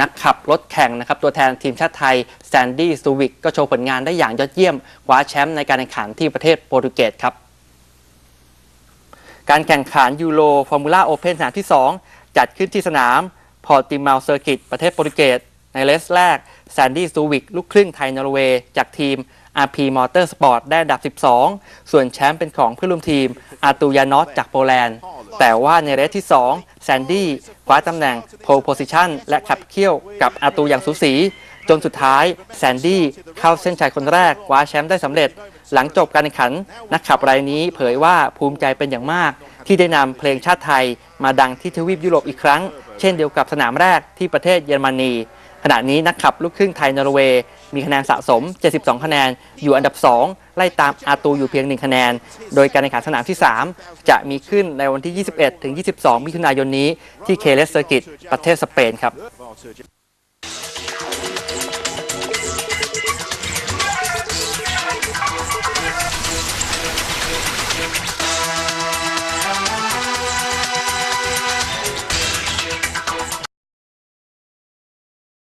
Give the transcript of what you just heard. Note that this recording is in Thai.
นักขับรถแข่งนะครับตัวแทนทีมชาติไทยแซนดี้สูวิกก็โชว์ผลงานได้อย่างยอดเยี่ยมคว้าแชมป์ในการแข่งขันที่ประเทศโปรตุเกสครับ การแข่งขันยูโรฟอร์มูล่าโอเพนสนามที่ 2 จัดขึ้นที่สนามพอร์ติเมาเซอร์กิตประเทศโปรตุเกสในเลสแรกแซนดี้ซูวิกลูกครึ่งไทยนอร์เวย์จากทีม RP Motorsport ได้อันดับ 12 ส่วนแชมป์เป็นของเพื่อนร่วมทีมอาตูยานอสจากโปแลนด์ แต่ว่าในเรสที่2แซนดี้คว้าตำแหน่ง pole position และขับเคี่ยวกับอาตูอย่างสูสี จนสุดท้ายแซนดี้เข้าเส้นชัยคนแรกคว้าแชมป์ได้สำเร็จ หลังจบการแข่งขัน นักขับรายนี้เผยว่าภูมิใจเป็นอย่างมาก ที่ได้นำเพลงชาติไทย มาดังที่ทวีปยุโรปอีกครั้ง เช่นเดียวกับสนามแรกที่ประเทศเยอรมนี ขณะนี้นักขับลูกครึ่งไทยนอร์เวย์มีคะแนนสะสม 72 คะแนน อยู่อันดับ 2 ไล่ตามอาตูอยู่เพียง 1 คะแนน โดยการแข่งขันสนามที่ 3 จะมีขึ้นในวันที่ 21 ถึง 22 มิถุนายนนี้ที่เคเลสเซอร์กิตประเทศสเปนครับ